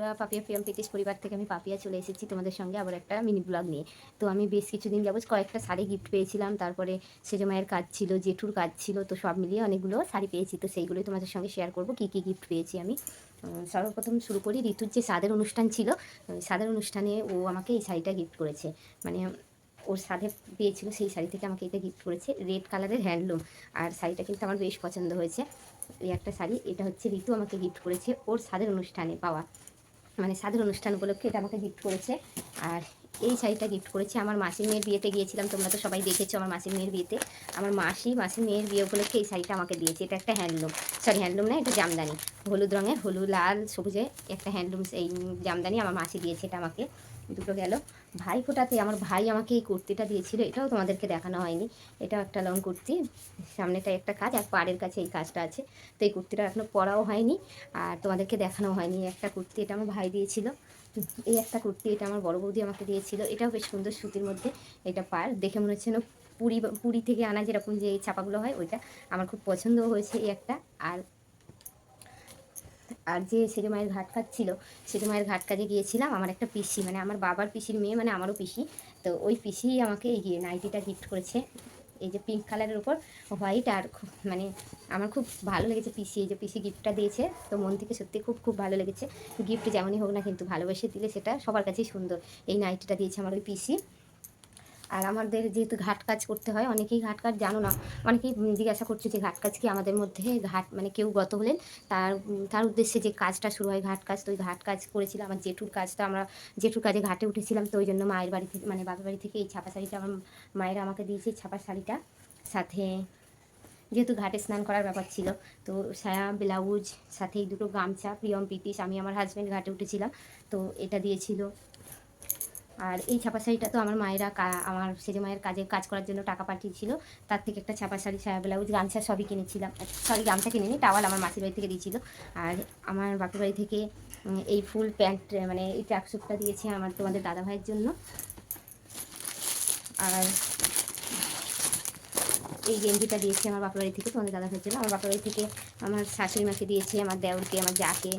বন্ধুরা পাপিয়া প্রিয়ম প্রীতিশ পরিবার থেকে আমি পাপিয়া চলে এসেছি তোমাদের সঙ্গে আবার একটা মিনি ব্লগ নিয়ে। তো আমি বেশ কিছুদিন যাবত কয়েকটা শাড়ি গিফট পেয়েছিলাম, তারপরে সেজো মায়ের কাজ ছিল, জেঠুর কাজ ছিল, তো সব মিলিয়ে অনেকগুলো শাড়ি পেয়েছি। তো সেইগুলোই তোমাদের সঙ্গে শেয়ার করব, কী কী গিফট পেয়েছি আমি। সর্বপ্রথম শুরু করি ঋতুর যে সাদের অনুষ্ঠান ছিল সাদের অনুষ্ঠানে ও আমাকে এই শাড়িটা গিফট করেছে। মানে ওর সাথে পেয়েছিল, সেই শাড়ি থেকে আমাকে এটা গিফট করেছে রেড কালারের হ্যান্ডলুম আর শাড়িটা কিন্তু আমার বেশ পছন্দ হয়েছে। এই একটা শাড়ি, এটা হচ্ছে ঋতু আমাকে গিফট করেছে ওর সাদের অনুষ্ঠানে পাওয়া। মানে সাধুর অনুষ্ঠান উপলক্ষে এটা আমাকে গিফট করেছে। আর এই শাড়িটা গিফট করেছে। আমার মাসির মেয়ের বিয়েতে গিয়েছিলাম, তোমরা তো সবাই দেখেছ আমার মাসির মেয়ের বিয়েতে। আমার মাসি, মাসির মেয়ের বিয়ে উপলক্ষে এই শাড়িটা আমাকে দিয়েছে। এটা একটা হ্যান্ডলুম সরি হ্যান্ডলুম না, এটা জামদানি। হলুদ রঙের, হলুদ, লাল, সবুজে একটা হ্যান্ডলুম এই জামদানি আমার মাসি দিয়েছে, এটা আমাকে। দুটো গেল। ভাই ফোটাতে আমার ভাই আমাকে এই কুর্তিটা দিয়েছিল। এটাও তোমাদেরকে দেখানো হয়নি। এটাও একটা লং কুর্তি। সামনেটায় একটা কাজ, আর পাড়ের কাছে এই কাজটা আছে। তো এই কুর্তিটা এখনও পরাও হয়নি, আর তোমাদেরকে দেখানো হয়নি। একটা কুর্তি এটা আমার ভাই দিয়েছিল। এই একটা কুর্তি এটা আমার বড় বৌদি আমাকে দিয়েছিল। এটাও বেশ সুন্দর সুতির মধ্যে এটা পার। দেখে মনে হচ্ছে যেন পুরি পুরী থেকে আনা যেরকম যে ছাপাগুলো হয়, ওইটা আমার খুব পছন্দও হয়েছে এই একটা। আর আর যে সেজে মায়ের ঘাট কাজ ছিল সেজে মায়ের ঘাট কাজে গিয়েছিলাম, আমার একটা পিসি মানে আমার বাবার পিসির মেয়ে মানে আমারও পিসি। তো ওই পিসি আমাকে এই নাইটিটা গিফট করেছে। এই যে পিঙ্ক কালারের উপর হোয়াইট আর মানে আমার খুব ভালো লেগেছে পিসি, এই যে পিসি গিফটটা দিয়েছে, তো মন থেকে সত্যি খুব খুব ভালো লেগেছে। গিফট যেমনই হোক না কিন্তু ভালোবেসে দিলে সেটা সবার কাছেই সুন্দর। এই নাইটিটা দিয়েছে আমার ওই পিসি। আর আমাদের যেহেতু ঘাট কাজ করতে হয়, অনেকেই ঘাট কাজ জানো না, অনেকেই জিজ্ঞাসা করছে যে ঘাট কাজ কি আমাদের মধ্যে? ঘাট মানে কেউ গত হলেন, তার তার উদ্দেশ্যে যে কাজটা শুরু হয় ঘাট কাজ, তো ওই ঘাট কাজ করেছিলাম আমার জেঠুর কাজটা, আমরা জেঠুর কাজে ঘাটে উঠেছিলাম, তো ওই জন্য মায়ের বাড়ি থেকে মানে বাপের বাড়ি থেকে এই ছাপা শাড়িটা আমার মায়েরা আমাকে দিয়েছে ছাপা শাড়িটা সাথে যেহেতু ঘাটে স্নান করার ব্যাপার ছিল, তো সায়া, ব্লাউজ, সাথে এই দুটো গামছা, প্রিয়ম পিতিস আমি আমার হাজব্যান্ড ঘাটে উঠেছিলাম, তো এটা দিয়েছিল। আর এই ছাপা শাড়িটা তো আমার মায়েরা আমার সেজে মায়ের কাজে, কাজ করার জন্য টাকা পাঠিয়েছিল, তার থেকে একটা ছাপা শাড়ি সায়া, ব্লাউজ, গামছা সবই কিনেছিলাম সরি, গামছা কিনে কিনিনি টাওয়াল আমার মাসির বাড়ি থেকে দিয়েছিল। আর আমার বাপের বাড়ি থেকে এই ফুল প্যান্ট মানে এই ট্র্যাকস্যুটটা দিয়েছে আমার তোমাদের দাদা ভাইয়ের জন্য। আর এই গেঞ্জিটা দিয়েছে আমার বাপের বাড়ি থেকে, তোমাদের দাদা ভাইয়ের আমার বাপের বাড়ি থেকে আমার শাশুড়ি মাকে দিয়েছে, আমার দেওরকে, আমার যাকে,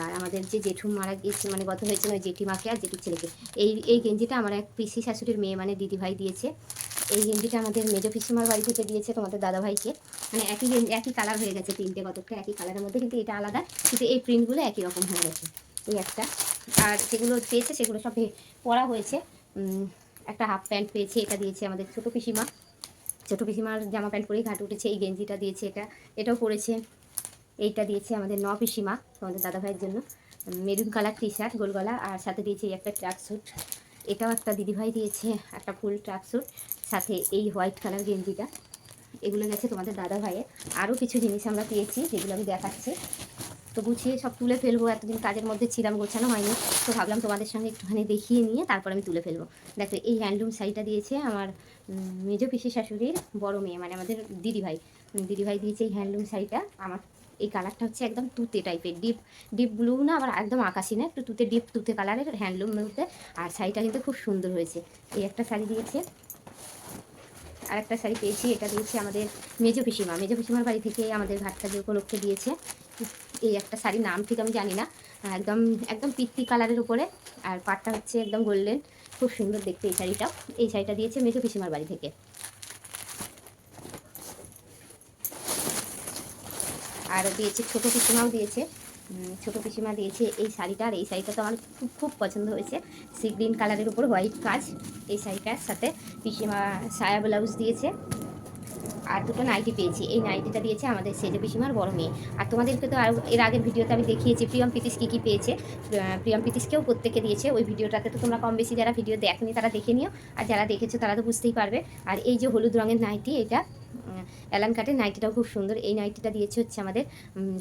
আর আমাদের যে জেঠু মারা গিয়েছে মানে গত হয়েছিল ওই জেঠিমাকে আর জেঠুর ছেলেকে। এই এই গেঞ্জিটা আমার এক পিসি শাশুড়ির মেয়ে মানে দিদিভাই দিয়েছে। এই গেঞ্জিটা আমাদের মেজো পিসিমার বাড়ি থেকে দিয়েছে তোমাদের দাদাভাইকে। মানে একই গেঞ্জি একই কালার হয়ে গেছে তিনটে কতকটা, একই কালারের মধ্যে, কিন্তু এটা আলাদা, কিন্তু এই প্রিন্টগুলো একই রকম হয়ে গেছে, এই একটা। আর যেগুলো পেয়েছে সেগুলো সব পরা হয়েছে। একটা হাফ প্যান্ট পেয়েছে, এটা দিয়েছে আমাদের ছোটো পিসিমা। ছোটো পিসিমার জামা প্যান্ট পরেই ঘাট উঠেছে, এই গেঞ্জিটা দিয়েছে এটা, এটাও পরেছে। এইটা দিয়েছে আমাদের ন পিসিমা তোমাদের দাদা ভাইয়ের জন্য। মেরুন কালার টি শার্ট গোলগলা আর সাথে দিয়েছে এই একটা ট্র্যাক স্যুট। এটাও একটা দিদিভাই দিয়েছে, একটা ফুল ট্র্যাক স্যুট, সাথে এই হোয়াইট কালার গেঞ্জিটা। এগুলো গেছে তোমাদের দাদা ভাইয়ের আরও কিছু জিনিস আমরা পেয়েছি, যেগুলো আমি দেখাচ্ছি। তো গুছিয়ে সব তুলে ফেলব। এতদিন কাজের মধ্যে ছিলাম, গোছানো হয়নি। তো ভাবলাম তোমাদের সঙ্গে একটুখানি দেখিয়ে নিয়ে তারপর আমি তুলে ফেলব। দেখো, এই হ্যান্ডলুম শাড়িটা দিয়েছে আমার মেজো পিসি শাশুড়ির বড় মেয়ে মানে আমাদের দিদিভাই। দিদিভাই দিয়েছে এই হ্যান্ডলুম শাড়িটা। আমার এই কালারটা হচ্ছে একদম তুতে টাইপের ডিপ ডিপ ব্লু না, আবার একদম আকাশি না, একটু তুতে ডিপ তুতে কালারের হ্যান্ডলুমের মধ্যে আর শাড়িটা কিন্তু খুব সুন্দর হয়েছে। এই একটা শাড়ি দিয়েছে। আর একটা শাড়ি পেয়েছি, এটা দিয়েছে আমাদের মেজো পিসিমা। মেজো পিসিমার বাড়ি থেকে আমাদের ঘাট কাজে উপলক্ষে দিয়েছে। এই একটা শাড়ির নাম ঠিক আমি জানি না। একদম একদম পিত্তি কালারের উপরে। আর পাটটা হচ্ছে একদম গোল্ডেন। খুব সুন্দর দেখতে এই শাড়িটা এই শাড়িটা দিয়েছে মেজো পিসিমার বাড়ি থেকে। আর দিয়েছে, ছোটো পিসিমাও দিয়েছে। ছোটো পিসিমা দিয়েছে এই শাড়িটা। আর এই শাড়িটা তো আমার খুব খুব পছন্দ হয়েছে। সি গ্রিন কালারের উপর হোয়াইট কাজ। এই শাড়িটার সাথে পিসিমা সায়া ব্লাউজ দিয়েছে। আর দুটো নাইটি পেয়েছি। এই নাইটিটা দিয়েছে আমাদের সেজে পিসিমার বড় মেয়ে। আর তোমাদেরকে তো আর এর আগের ভিডিওতে আমি দেখিয়েছি, প্রিয়ম পিতিস কী কী পেয়েছে। প্রিয়ম পিতিসকেও প্রত্যেকে দিয়েছে। ওই ভিডিওটাতে তো তোমরা কম বেশি যারা ভিডিও দেখনি তারা দেখে নিও। আর যারা দেখেছ তারা তো বুঝতেই পারবে। আর এই যে হলুদ রঙের নাইটি, এটা অ্যালান কাটের নাইটিটাও খুব সুন্দর। এই নাইটিটা দিয়েছে হচ্ছে আমাদের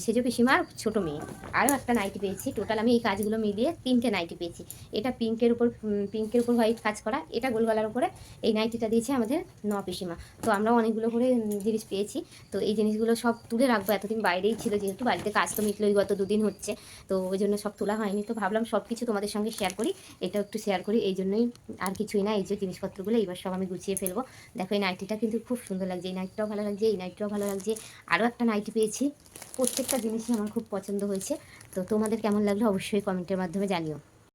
সেজো পিসিমার ছোটো মেয়ে। আরও একটা নাইটি পেয়েছি। টোটাল আমি এই কাজগুলো মিলিয়ে তিনটে নাইটি পেয়েছি। এটা পিঙ্কের উপর পিঙ্কের উপর হোয়াইট কাজ করা, এটা গোলগলার উপরে এই নাইটিটা দিয়েছে আমাদের ন পিসিমা। তো আমরা অনেকগুলো করে জিনিস পেয়েছি। তো এই জিনিসগুলো সব তুলে রাখব, এতদিন বাইরেই ছিল যেহেতু বাড়িতে কাজ তো মিটলোই, গত দুদিন হচ্ছে। তো ওই জন্য সব তোলা হয়নি। তো ভাবলাম সব কিছু তোমাদের সঙ্গে শেয়ার করি, এটাও একটু শেয়ার করি। এই জন্যই আর কিছুই না, এই যে জিনিসপত্রগুলো, এইবার সব আমি গুছিয়ে ফেলব। দেখো, এই নাইটিটা কিন্তু খুব সুন্দর লাগছে। এই নাইটিটাও ভালো লাগছে। লাগছে এই নাইটিটাও ভালো লাগছে। আরও একটা নাইটি পেয়েছি। প্রত্যেকটা জিনিসই আমার খুব পছন্দ হয়েছে। তো তোমাদের কেমন লাগল অবশ্যই কমেন্টের মাধ্যমে জানিও।